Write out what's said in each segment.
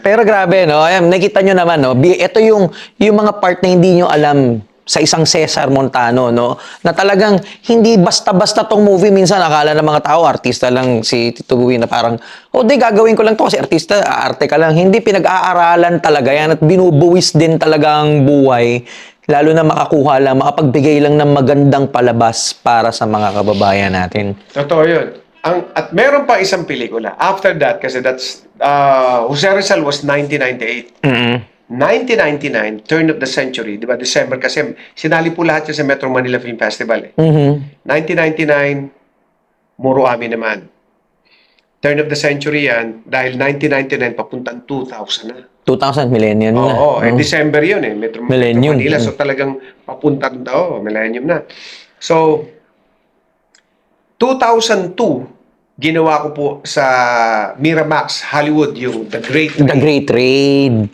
Pero grabe, no? Ayan, nakita nyo naman, no? Ito yung, yung mga part na hindi nyo alam sa isang Cesar Montano, no? Na talagang hindi basta-basta tong movie. Minsan, akala ng mga tao, artista lang si Tito Boy na parang, oh, di, gagawin ko lang to kasi artista, arte ka lang. Hindi, pinag-aaralan talaga yan at binubuwis din talaga ang buhay. Lalo na makakuha lang, makapagbigay lang ng magandang palabas para sa mga kababayan natin. Totoo yun. Ang, at meron pa isang pelikula. After that, kasi that's, uh, Jose Rizal was 1998. mm 1999, turn of the century, di ba? December kasi sinali po lahat yun sa Metro Manila Film Festival. Eh. Mhm. 1999, Muro Ami naman. Turn of the century yan, dahil 1999 papuntang 2000 na. 2000 millennium na. Oo, eh, no? December yun eh, Metro, Metro. Manila. So talagang papunta rin daw, millennium na. So, 2002, ginawa ko po sa Miramax, Hollywood, yung The Great The Great Raid.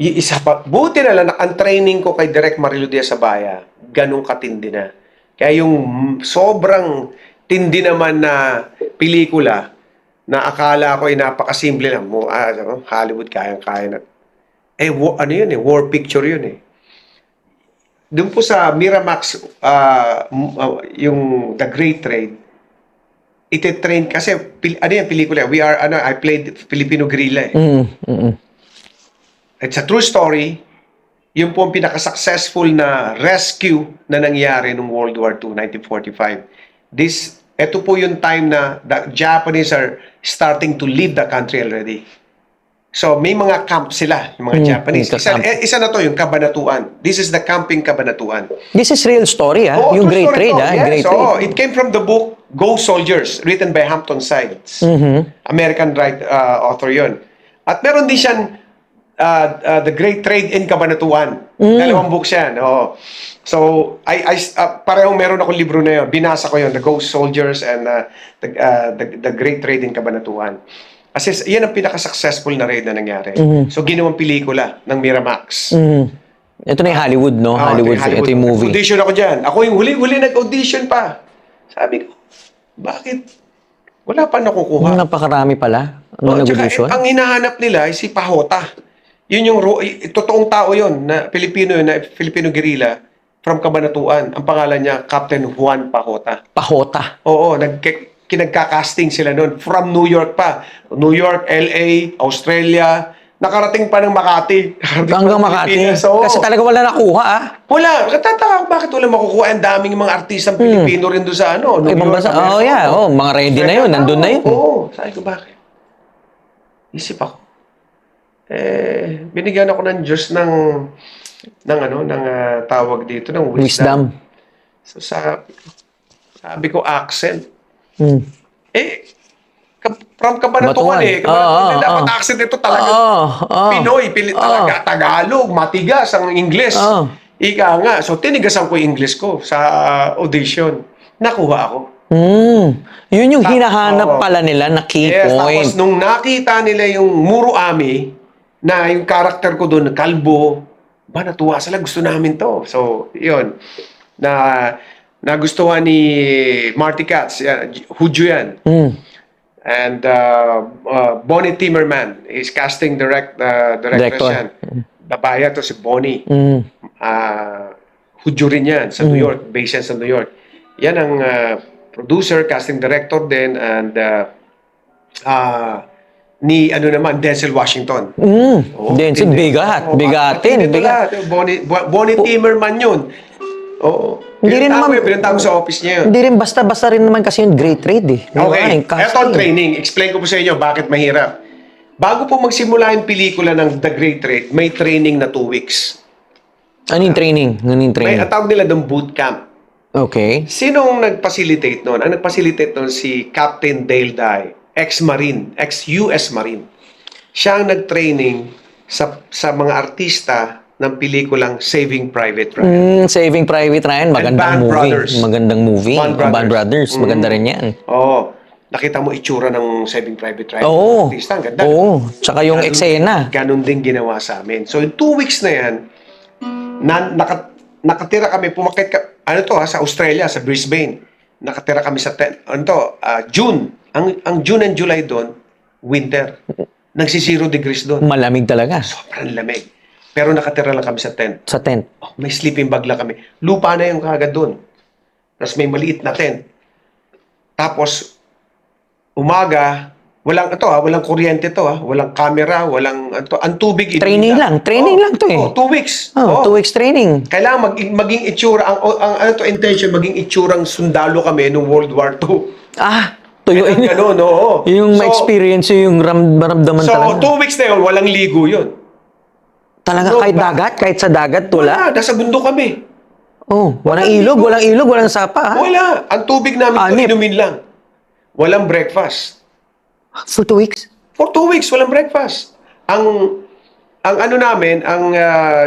Y- isa pa, buti na lang, ang training ko kay Direk Marilo Diaz Sabaya, ganun katindi na. Kaya yung sobrang tindi naman na pelikula na akala ko ay napakasimple lang mo, ah, ano, Hollywood kayang-kaya na. Eh, wa- ano yun eh, war picture yun eh. Doon po sa Miramax, ah, yung The Great Trade, ite-train kasi pil- ano yan pelikula we are ano I played Filipino guerrilla eh. Mm, mm, mm. It's a true story. Yun po ang pinaka-successful na rescue na nangyari noong World War II, 1945. This, ito po yung time na the Japanese are starting to leave the country already. So, may mga camp sila, yung mga Mm, Japanese. yung Isa, eh, isa na to, yung Kabanatuan. This is the camping Kabanatuan. This is real story, ah. Oo, yung Great to. ah. Yes, Great oo. Raid. It came from the book Go Soldiers, written by Hampton Sides. Mhm. American right uh, author yon. At meron din siyang uh, uh, The Great Trade in Cabanatuan. Dalawang books yan. Oo. So, I, I, uh, parehong meron akong libro na yun. Binasa ko yun, The Ghost Soldiers and uh, the, uh, the, the Great Trade in Cabanatuan. Kasi yan ang pinaka-successful na raid na nangyari. So, ginawang pelikula ng Miramax. Mhm. Ito na yung Hollywood, no? Ah, Hollywood, ito ito yung movie. Audition ako dyan. Ako yung huli-huli nag-audition pa. Sabi ko, bakit? Wala pa nakukuha. Yung napakarami pala. Oh, Ano tsaka, nag-audition? eh, ang hinahanap nila ay si Pahota. Yun yung ro- eh, totoong tao yun, na Pilipino yun, na Filipino guerrilla from Cabanatuan. Ang pangalan niya, Captain Juan Pahota. Pahota. Oo, nag kinagka-casting sila noon from New York pa. New York, LA, Australia, nakarating pa ng Makati. Nakarating pa Hanggang ng Makati. Pilipinas. Oo. Kasi talaga wala nakuha, ah. Wala. Katataka ako bakit wala makukuha. Ang daming mga artistang Pilipino rin doon sa ano. New Hmm. Ibang York, bansa. Amerika. Oh, yeah. Oh, mga ready na yun. Nandun na yun. Oo. Sabi ko, bakit? Isip ako. Eh, binigyan ako ng Diyos ng ng ano, ng ah, tawag dito, ng wisdom. Wisdom. So, sa, sabi ko, accent. Hmm. Eh, from Cabanatuan Batuan. eh. Oo, Cabanatuan, oo, dapat oo. accent ito talaga. Oo, oo. Pinoy, pili, Oo. talaga, Tagalog, matigas ang Ingles. Oo. Ika nga. So, tinigasan ko yung English ko sa audition. Nakuha ako. Hmm. Yun yung Ta- hinahanap oo. pala nila na key Yes, point. tapos nung nakita nila yung Muro Ami, na yung karakter ko doon, kalbo, ba natuwa sila, gusto namin to. So, yun. Na nagustuhan ni Marty Katz, yan, Hudyo yan. Hmm. And uh, uh, Bonnie Timmerman is casting direct, uh, director yan. Babae to si Bonnie. Hmm. Ah, Hudyo rin yan sa New York, based yan sa New York. Yan ang ah, producer, casting director din, and uh, ah, ni ano naman, Denzel Washington. Hmm. Oo, Denzel, bigat. Bigatin. Bigat. Bonnie, Bo- Bonnie Timmerman yun. Oo. Hindi rin naman- yun, pinuntahan ko sa office niya yun. Hindi rin basta-basta rin naman kasi yung great trade eh. Di ba? Okay, Yung casting. eto ang training. Explain ko po sa inyo bakit mahirap. Bago po magsimula yung pelikula ng The Great Trade, may training na two weeks. Ano yung training? Ano yung May training? ang tawag nila doon boot camp. Okay. Sinong nag-facilitate noon? Ang nag-facilitate noon si Captain Dale Dye, ex-Marine, ex-US Marine. Siya ang nag-training sa, sa mga artista ng pelikulang Saving Private Ryan. Hmm, Saving Private Ryan, magandang Band movie. Brothers. Magandang movie. Band Band Brothers. Brothers. Brothers. Maganda rin yan. Oo. Nakita mo itsura ng Saving Private Ryan. Oo. Artista, ang ganda. Oo. Tsaka yung Ganun- eksena. Ganun din ginawa sa amin. So, yung two weeks na yan, na, naka, nakatira kami, pumakit ka, ano to ha, sa Australia, sa Brisbane. Nakatira kami sa, ten, ano to, ah, June. Ang, ang June and July doon, winter. Nagsi-zero degrees doon. Malamig talaga. Sobrang lamig. Pero nakatira lang kami sa tent. Sa tent. Oh, may sleeping bag lang kami. Lupa na yung kagad doon. Tapos may maliit na tent. Tapos, umaga, walang ito ha, walang kuryente to ha, walang camera, walang ito, ang tubig. Training lang. Training lang to eh. Oh, two weeks. Oh, Oh. two weeks training. Kailangan mag, maging itsura, ang, ang, ano to, intention, maging itsurang sundalo kami nung World War II. Ah, tuyuin. Kailangan ganun, oo. yung So- ma-experience yung ram, maramdaman So, talaga. two weeks na yun, walang ligo yun. Talaga no, kahit ba- dagat, kahit sa dagat, wala. Wala, nasa bundok kami. Oh, walang Walang ilog, walang ilog, walang sapa. ha? Wala. Ang tubig namin Anip. inumin lang. Walang breakfast. For two weeks? For two weeks, walang breakfast. Ang ang ano namin, ang ah,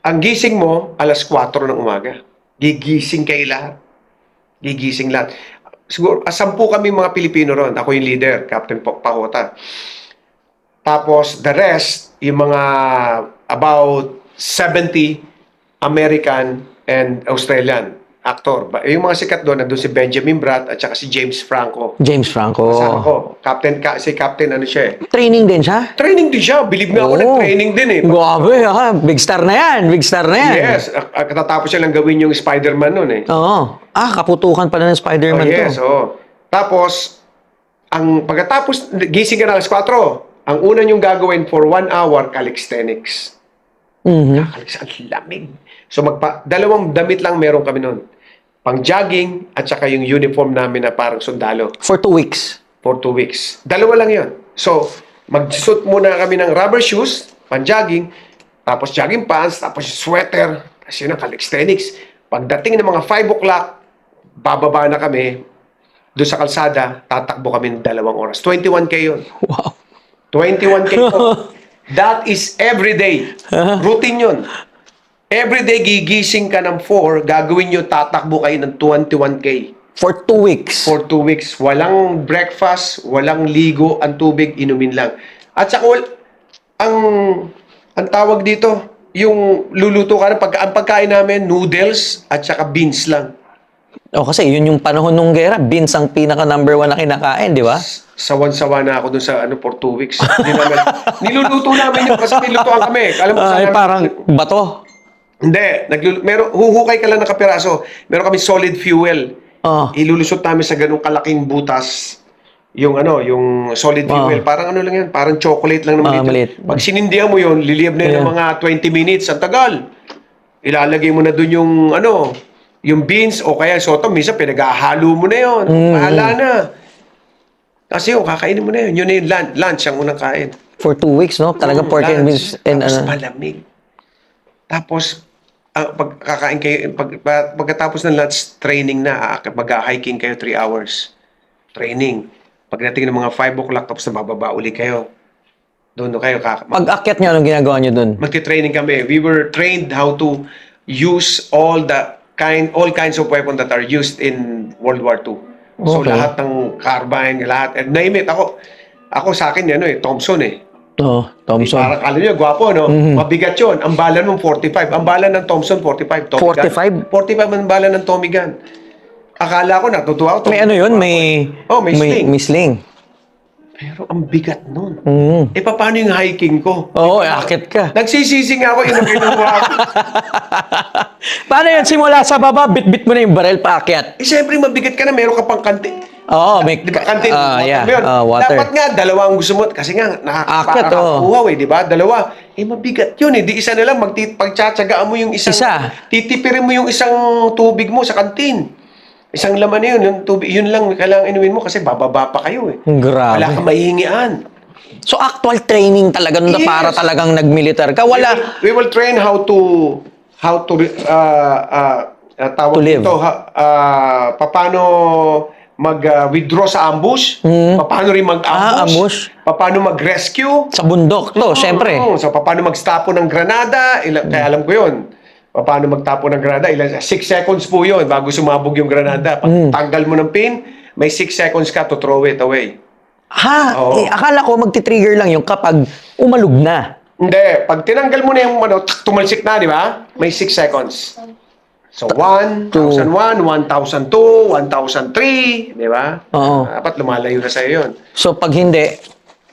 ang gising mo alas 4 ng umaga. Gigising kayo lahat. Gigising lahat. Siguro, ah, sampu kami mga Pilipino ron. Ako yung leader, Captain Pa- Pahota. Tapos, the rest, yung mga about 70 American and Australian actor. Yung mga sikat doon, nandun si Benjamin Bratt at saka si James Franco. James Franco. Kasama ko. Captain, ka, si Captain ano siya eh. Training din siya? Training din siya. Believe me ako, Oo. nag-training din eh. Grabe, ha? Big star na yan. Big star na yan. Yes. ah, ah, Katatapos siya lang gawin yung Spider-Man noon eh. Oo. Ah, kaputukan pala ng Oh, Spider-Man yes, to. oo. Tapos, ang pagkatapos, gising ka na alas 4, ang una niyong gagawin for one hour, calisthenics. Mhm. Calisthenics, ang lamig. So, magpa, dalawang damit lang meron kami noon. Pang jogging at saka yung uniform namin na parang sundalo. For two weeks. for two weeks. Dalawa lang yun. So, mag-suit muna kami ng rubber shoes, pan-jogging, tapos jogging pants, tapos sweater, tapos yun ang calisthenics. Pagdating ng mga 5 o'clock, bababa na kami, doon sa kalsada, tatakbo kami ng dalawang oras. 21K yun. Wow. 21K yun. That is every day. Routine yun. Every day gigising ka ng 4, gagawin nyo, tatakbo kayo ng 21K For two weeks. for two weeks. Walang breakfast, walang ligo, ang tubig, inumin lang. At saka, wal- ang, ang tawag dito, yung luluto ka na, pag, ang pagkain namin, noodles at saka beans lang. O kasi yun yung panahon nung gera, beans ang pinaka number one na kinakain, di ba? Sawan-sawa na ako dun sa ano for two weeks. Hindi namin, niluluto namin yun kasi nilutuan kami. Alam mo, Ay, saan- parang bato. Hindi, naglulu- meron, huhukay ka lang ng kapiraso. Meron kami solid fuel. Oh. Ilulusot namin sa ganung kalaking butas yung ano, yung solid Wow. fuel. Parang ano lang yan, parang chocolate lang Ah, naman dito. maliit. Pag sinindihan mo yun, liliyab na yun ng Yeah. mga 20 minutes. Ang tagal. Ilalagay mo na dun yung ano, yung beans o kaya soto. Minsan pinaghahalo mo na yun. Mm. Mahala na. Kasi yung kakainin mo na yun. Yun na yung lunch, lunch ang unang kain. For two weeks, no? Talaga Mm, pork and beans. And, Tapos ano, malamig. Tapos, ah, pag kakain kayo, pag, pag- pagkatapos ng lunch, training na. ah, Mag-hiking kayo 3 hours. Training. Pagdating ng mga 5 o'clock, tapos nabababa uli kayo. Doon doon kayo kaka- pag-akyat nyo, anong ginagawa nyo dun? magti-training kami. We were trained how to use all the kind all kinds of weapons that are used in World War II. So Okay. lahat ng carbine, lahat. And name it. Ako, ako sa akin, ano eh, Thompson eh. Oh, Thompson. Parang kala nyo, gwapo, no? Mhm. Mabigat yun. Ang bala ng 45. Ang bala ng Thompson, 45. Tommy 45? Gun. 45 ang bala ng Tommy gun. Akala ko, natutuwa ako. May ano yun? May, Oh, may sling. May sling. Pero ang bigat nun. Mm. Eh, paano yung hiking ko? Oo, oh, akit ka. Nagsisisi nga ako, yun ang kinuha ko. Paano yun? Simula sa baba, bit-bit mo na yung barel paakyat. Eh, siyempre, mabigat ka na, meron ka pang kanti. Oo, may... Di ba, kantin, Ah, water yeah, yun. ah, water. Dapat nga, dalawa ang gusto mo. Kasi nga, nakakakuhaw eh, di ba? Dalawa. Eh, mabigat yun eh. Di isa na lang, magti- pagtsatsagaan mo yung isang... Isa. Titipirin mo yung isang tubig mo sa kantin. Isang laman na yun, yung tubig, yun lang kailangan inumin mo kasi bababa pa kayo eh. Grabe. Wala kang mahihingian. So, actual training talaga nun na Yes. para talagang nag-militar ka. Wala. We will, we will train how to how to uh, uh, uh, tawag To live. dito, ha, uh, paano mag-withdraw sa ambush, paano rin mag-ambush, Ah, ambush. paano mag-rescue, Sa bundok to, syempre. Oo, so paano magtapo ng granada, ilan, kaya alam ko yun. Paano magtapo ng granada, ilan, 6 seconds po yun bago sumabog yung granada. Pag Mm. tanggal mo ng pin, may 6 seconds ka to throw it away. Ha? Oo. Eh, akala ko magti-trigger lang yung kapag umalog na. Hindi. Pag tinanggal mo na yung ano, tumalsik na, di ba? May 6 seconds. So, 1, 1001, 1002, 1003, di ba? Oo. Dapat lumalayo na sa'yo yun. So, pag hindi,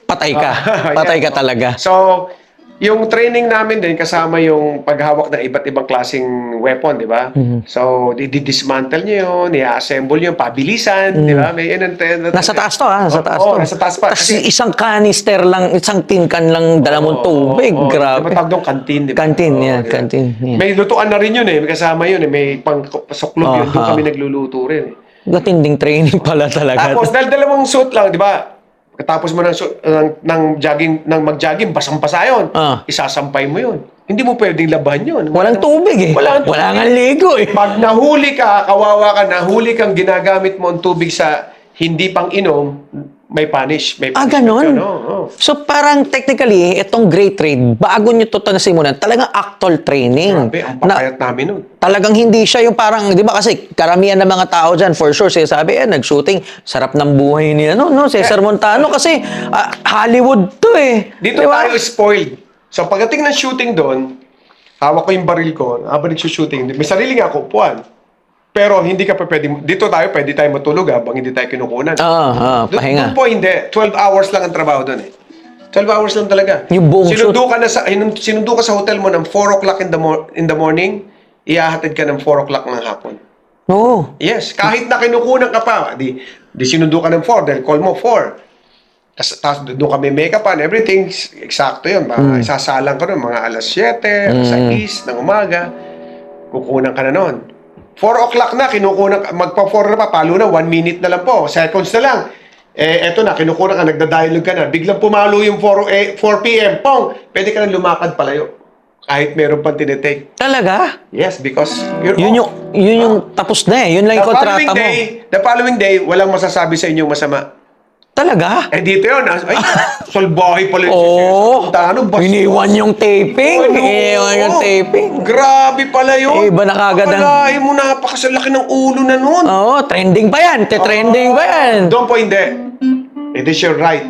patay ka. Ah, patay yeah. ka talaga. So, yung training namin din kasama yung paghawak ng iba't ibang klaseng weapon, di ba? Mhm. So, di-dismantle nyo yun, i-assemble yun, pabilisan, di ba? May yun Mm. Nasa taas to ha, nasa Oo, taas oo, to. nasa taas pa. Kasi- isang canister lang, isang tin can lang dala mong tubig. Oo, oo, Grabe. Diba tawag doon kantin, di ba? Kantin, Oo, yeah, di ba? kantin, yeah. May lutuan na rin yun eh. May kasama yun eh. May pang pasuklob yun. Doon kami nagluluto rin eh. Matinding training pala talaga. Tapos, dahil dalawang suit lang, di ba? Katapos mo ng, ng, ng jogging, ng mag-jogging, basang-basa yun. Ah. Isasampay mo yun. Hindi mo pwedeng laban yun. Walang tubig eh. Walang tubig. Wala nga ligo eh. Pag nahuli ka, kawawa ka, nahuli kang ginagamit mo ang tubig sa hindi pang inom, may punish. May Ah, punishment ganon? yun, oo, oo. So parang technically, itong great trade, bago nyo to nasimulan, talagang actual training. Grabe, ang Na, papayat namin nun. talagang hindi siya yung parang, di ba kasi karamihan ng mga tao dyan, for sure, sinasabi, eh, nag-shooting, sarap ng buhay niya, no, no, Cesar Montano, kasi ah, Hollywood to eh. Dito Di ba? tayo spoiled. So pagdating ng shooting doon, hawak ko yung baril ko, habang nagsushooting, may sarili nga ako upuan. Pero hindi ka pa pwede, dito tayo pwede tayo matulog habang hindi tayo kinukunan. Ah, ah, Doon- pahinga. doon po hindi. 12 hours lang ang trabaho doon eh. 12 hours lang talaga. Yung buong sinundo ka na sa sinundo ka sa hotel mo ng 4 o'clock in the mor- in the morning, ihahatid ka ng 4 o'clock ng hapon. Oo. Yes, kahit na kinukunan ka pa, di, di sinundo ka ng 4 dahil call mo 4. Tapos, tapos doon kami make-up and everything, eksakto yun. Ba, Isasalang ka nun, mga alas 7, alas 6 ng umaga, kukunan ka na nun. 4 o'clock na, kinukunan ka, magpa-4 na pa, palo na, 1 minute na lang po, seconds na lang. Eh, eto na, kinukunan ka, nagda-dialogue ka na, biglang pumalo yung 4, eh, 4 p.m., pong, pwede ka na lumakad palayo. Kahit meron pang tinitake. Talaga? Yes, because you're Yun off. yung, yun yung tapos na eh. Yun lang yung kontrata mo. day, the following day, walang masasabi sa inyo masama. Talaga? Eh dito yun, ah, ay, solbahe pala yung Oo. Ano, bastos. Iniwan yung taping. Ano? Iniwan yung Oo. taping. Grabe pala yun. Eh, iba na kagad ang- Akalain mo, napakasalaki ng ulo na nun. Oo, trending pa yan. Te-trending pa yan. Doon po hindi. It is your right.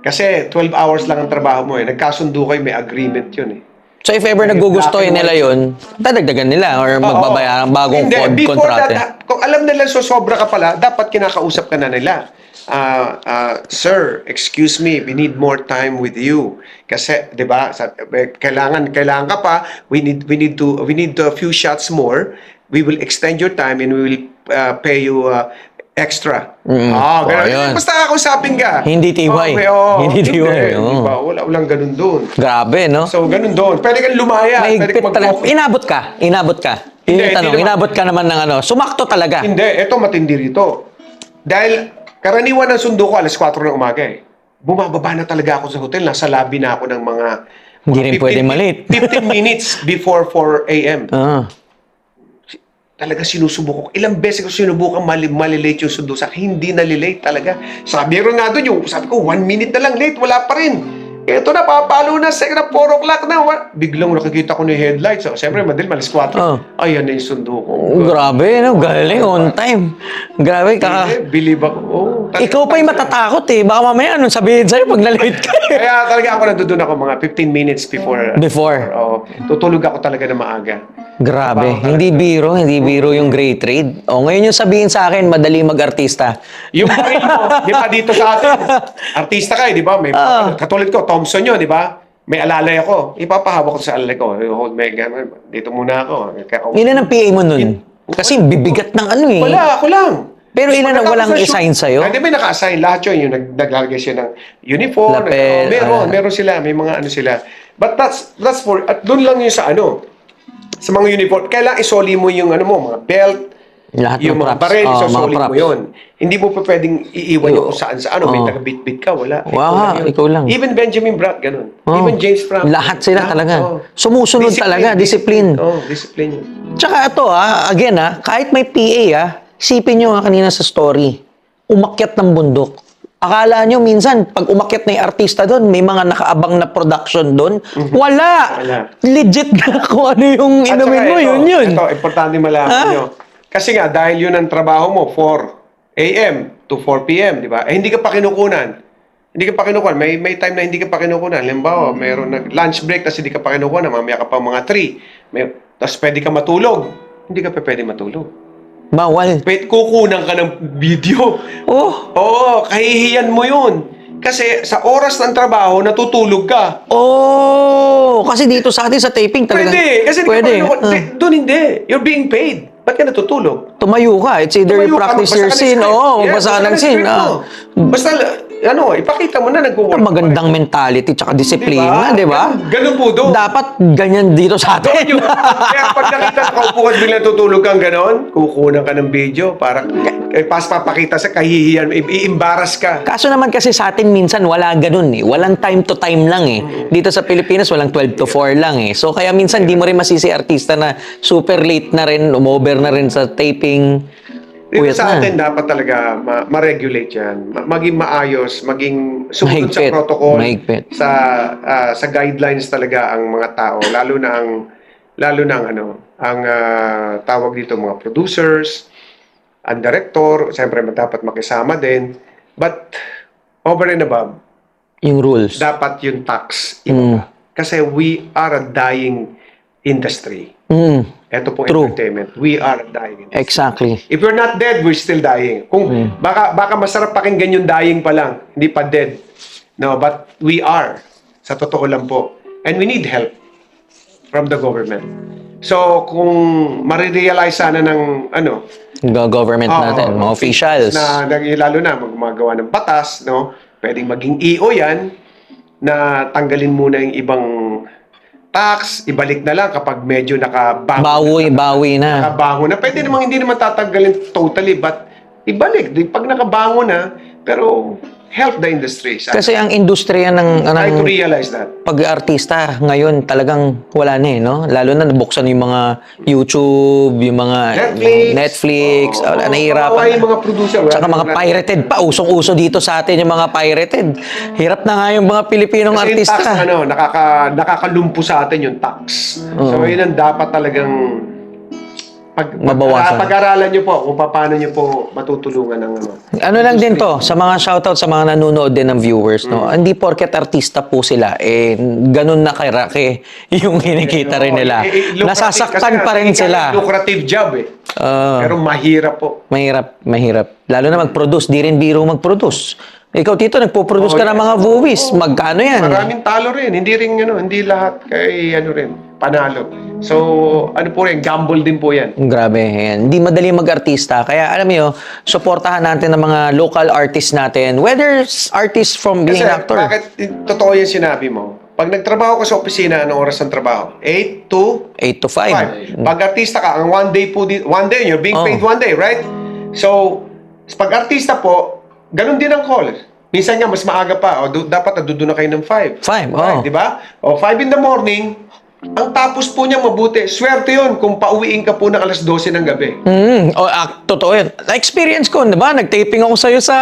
Kasi 12 hours lang ang trabaho mo eh. Nagkasundo kayo, may agreement yun eh. So if ever nagugustuhin nila yun, dadagdagan nila or magbabayaran ng bagong Hindi, code before that, ah, kung alam nila so sobra ka pala, dapat kinakausap ka na nila. Ah, ah, sir, excuse me, we need more time with you. Kasi, 'di ba, eh, kailangan kailangan ka pa, we need we need to we need a few shots more. We will extend your time and we will ah, pay you ah, extra. Mm. Ah, Oh, ganun. yun. Basta kakausapin ka. Hindi tiway. Okay, oh, Hindi tiway, Hindi, oh. ba? Wala, walang ganun doon. Grabe, no? So, ganun doon. Pwede kang lumaya. pwede Mahigpit kang. Inabot ka. Inabot ka. Yun Hindi, yung tanong. hindi naman. Inabot ka naman ng ano. Sumakto talaga. Hindi, ito matindi rito. Dahil karaniwan ng sundo ko alas 4 ng umaga eh. Bumababa na talaga ako sa hotel. Nasa lobby na ako ng mga... Hindi rin pwede malate. 15 minutes before 4 a.m. Ah. Talaga sinusubok ko. Ilang beses ko sinubukan mali, malilate yung sundo sa. Hindi nalilate talaga. Sabi rin nga doon yung, sabi ko, one minute na lang late, wala pa rin. Ito na, papalo na, second na, 4 o'clock na. Wa- Biglang nakikita ko yung headlights. So, siyempre, madil, malas 4. Oh. Ayan na yung sundo ko. Grabe, no? Galing. On time. Grabe ka. Eh, believe ako. Oh, talaga- Ikaw pa yung matatakot eh. Baka mamaya anong sabihin sa'yo pag na-late ka. Kaya talaga ako nandun ako mga 15 minutes before. Before. Oo. tutulog ako talaga na maaga. Grabe. Hindi biro. Hindi biro yung great trade. O, ngayon yung sabihin sa akin, madali mag-artista. Yung baril mo, di ba dito sa atin, artista ka eh, di ba? May, Ah. Katulad ko, Thompson yun, di ba? May alalay ako. Ipapahawak ko sa alalay ko. Hold my. Dito muna ako. Ka- Ilan ang PA mo nun? Kasi bibigat ng ano eh. Wala, ako lang. Pero ilan ang walang assign sa'yo? Hindi, may naka-assign. Lahat yun. Yung nag- naglalagay siya ng uniform. Lapel, nag- oh, meron, ah. meron sila. May mga ano sila. But that's, that's for, at doon lang yung sa ano, sa mga uniform. Kailangan isoli mo yung ano mo, mga belt, Lahat ng yung mga props. baril, Oh, isosoli mga mo yun. Hindi mo pa pwedeng iiwan yung kung saan sa ano. May Oh. taga-bit-bit ka, wala. Wow, lang yun. ikaw lang. Even Benjamin Bratt, ganun. Oh. Even James Franco. Lahat sila talaga. oh. Sumusunod talaga, discipline. Oh, discipline yun. Tsaka ito ah, again ah, kahit may PA ah, isipin nyo nga kanina sa story, umakyat ng bundok. Akala nyo minsan, pag umakyat na yung artista doon, may mga nakaabang na production doon. Wala! Wala. Legit na kung ano yung inumin mo, ito, yun yun. Ito, importante malaman Ah? nyo. Kasi nga, dahil yun ang trabaho mo, 4 a.m. to 4 p.m., di ba? Eh, hindi ka pa kinukunan. Hindi ka pa kinukunan. May, may time na hindi ka pa kinukunan. Halimbawa, mayroon nag lunch break, tapos hindi ka pa kinukunan. Mamaya ka pa mga 3. May, tapos pwede ka matulog. Hindi ka pa pwede matulog. Bawal. Pwede, kukunan ka ng video. Oh, Oo, kahihiyan mo yun. Kasi sa oras ng trabaho, natutulog ka. Oh, kasi dito sa atin sa taping talaga. Pwede. Kasi pwede. Di, Ah. di, doon hindi. You're being paid. Ba't ka natutulog? tumayo ka. It's either you Tumayo ka, practice your ka ng scene. script. Oo, Yeah, ka ng scene. script Ah. Basta, ano, ipakita mo na nag-work. Magandang mentality tsaka disiplina, di ba? Ganun, ganun po doon. Dapat ganyan dito sa atin. yung, kaya pag nakita ka biglang tutulog kang ganon, kukunan ka ng video para eh, pas papakita sa kahihiyan, i-embarrass ka. Kaso naman kasi sa atin minsan wala ganun eh. Walang time to time lang eh. Dito sa Pilipinas walang 12 to 4 lang eh. So kaya minsan di mo rin masisi artista na super late na rin, umover na rin sa taping. Dito Puyat sa na. atin, dapat talaga ma- ma-regulate yan. Ma- maging maayos, maging sumunod sa protocol, Mahigpit. sa ah, sa guidelines talaga ang mga tao, lalo na ang lalo na ang ano, ang ah, tawag dito mga producers, ang director, siyempre dapat makisama din. But over and above, Yung rules. dapat yung tax Mm. ibaba. Kasi we are a dying industry. Mm, Ito po True. entertainment. We are dying industry. exactly. If we're not dead, we're still dying. Kung Hmm. baka baka masarap pakinggan yung dying pa lang, hindi pa dead. No, but we are. Sa totoo lang po. And we need help from the government. So, kung marirealize sana ng ano, Go government Oo, natin, mga officials. Na, nag- lalo na magmagawa ng batas, no? Pwedeng maging EO yan na tanggalin muna yung ibang tax, ibalik na lang kapag medyo nakabango. Bawi, bawi na. Nakabango na. Pwede namang hindi naman tatanggalin totally, but ibalik. Di, pag nakabango na, pero help the industry. Sa, Kasi ang industriya ng, try to ng realize that. pag-artista ngayon talagang wala na eh, no? Lalo na nabuksan yung mga YouTube, yung mga Netflix. Netflix, Oo, wala, nahihirapan. yung mga producer. Tsaka mga pirated pa, usong-uso dito sa atin yung mga pirated. Hirap na nga yung mga Pilipinong Kasi yung artista. tax, ano, nakaka, nakakalumpo sa atin yung tax. So, yun ang dapat talagang pag, Mabawasan. Pag, pag-aralan nyo po kung paano nyo po matutulungan ng ano. Ano lang din to, sa mga shoutout sa mga nanonood din ng viewers, no? Mm. Hindi porket artista po sila, eh, ganun na karaki yung kinikita rin nila. Eh, eh, Nasasaktan pa rin sila. Lucrative job eh. Ah. Pero mahirap po. Mahirap, mahirap. Lalo na mag-produce, di rin biro mag-produce. Ikaw, Tito, nagpo-produce Oh, ka ng mga movies. Magkano yan? Maraming talo rin. Hindi rin ano, hindi lahat kay ano rin, panalo. So, ano po rin, gamble din po yan. Grabe, yan. Hindi madali mag-artista. Kaya alam mo, suportahan natin ng mga local artists natin. Whether artists from being Kasi actor. bakit totoo yung sinabi mo? Pag nagtrabaho ka sa opisina, anong oras ng trabaho? 8 to 8 to 5. 5. Pag artista ka, ang one day po, di- one day, you're being Oh. paid one day, right? So, pag artista po, ganun din ang call. Minsan nga, mas maaga pa. O, dapat nadudo na kayo ng 5. Five, Right, oh. di ba? O, 5 in the morning, ang tapos po niya mabuti. Swerte yun kung pauwiin ka po ng alas 12 ng gabi. Mm, oh, ah, totoo yun. Na-experience ko, di ba? Nag-taping ako sa'yo sa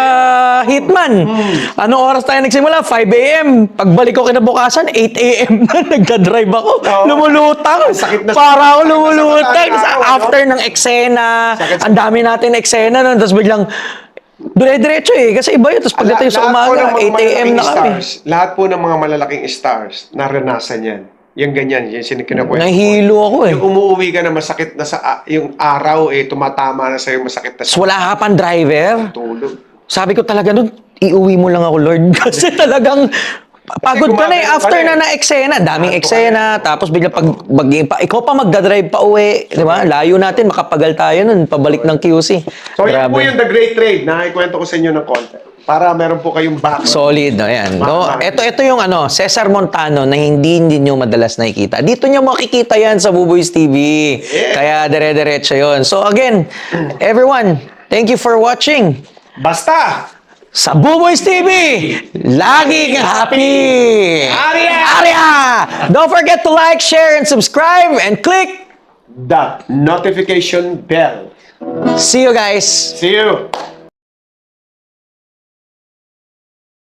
Hitman. Hmm. Anong oras tayo nagsimula? 5 a.m. Pagbalik ko kinabukasan, 8 a.m. na nagka-drive ako. Oo. Lumulutang. Sakit na- Para ako lumulutang. Sa-? After ng eksena, ang dami natin eksena nun. Tapos biglang, dire-diretso eh. Kasi iba yun. Tapos pagdating sa umaga, mga 8 a.m. na kami. Stars, lahat po ng mga malalaking stars, naranasan yan. Yung ganyan, yung sinikinukwento. ko. Nahihilo ako eh. Yung umuwi ka na masakit na sa ah, yung araw eh tumatama na sa'yo masakit na sa wala ka pang driver. tulog. Sabi ko talaga nun, iuwi mo lang ako, Lord. Kasi talagang pagod ka na eh. After na na eh. na eksena, daming eksena, tapos bigla pag, pag pa, ikaw pa magdadrive pa uwi, di ba? Layo natin, makapagal tayo nun, pabalik ng QC. So yun po yung The Great Trade na ikwento ko sa inyo ng konti. Para meron po kayong background. Solid, no, yan. No, ito, ito yung ano, Cesar Montano na hindi hindi nyo madalas nakikita. Dito nyo makikita yan sa Buboys TV. Yeah. Kaya dire-diretso yun. So again, everyone, thank you for watching. Basta! Sa Buboys TV, laging happy! Arya! Arya! Don't forget to like, share, and subscribe, and click. The notification bell. See you guys! See you!